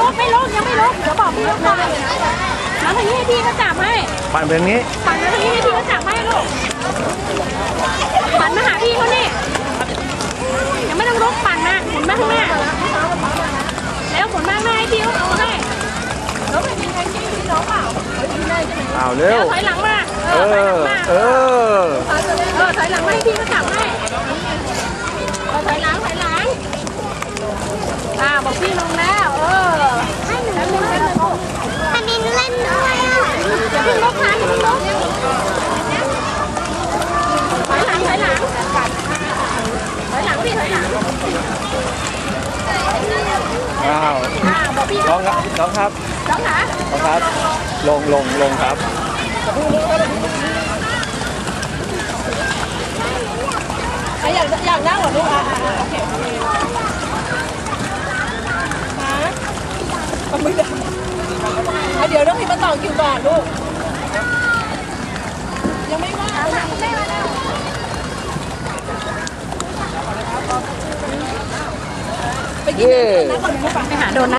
ลุกไม่ลุกยังไม่ลุกเดี๋ยวบอกพี่เขาก่อนแล้วทางนี้ให้พี่เขาจับให้ปั่นเป็นอย่างนี้ปั่นมาทางนี้ให้พี่เขาจับให้ลูกปั่นมาหาพี่เขานี่ยังไม่ต้องลุกปั่นนะหมุนมาข้างหน้าแล้วหมุนมาข้างหน้าให้พี่เขาเอาให้แล้วไม่มีใครชี้พี่น้องเปล่าอ้าวเร็แล้ววถอยหลังมาเอเออถอยหลังอมาเออเออถอยหลังมาให้พี่เขาจับให้เออถอยหลังถอยหลังอ่าบอกพี่ลงแล้วเออให้หนูเล่นด้วย อันนี้เล่นด้วยอะ อย่าเพิ่งลุกนะอย่าเพิ่งลุกถอยหลังถอยหลังถอยหลังพี่ถอยหลัง อ้าว อ่า บอกพี่น้องครับน้องครับน้องขาน้องครับลงลงลงครับใครอยากอยากนั่งเหรอลูกอ่าอ่าโอเคโอเคฮะเอามือดังอะเดี๋ยวต้องให้มาต่อคิวก่อนลูกยังไม่ว่างเลยไม่มาแล้วไปกินน้ำก่อนนะไปหาโดนนะ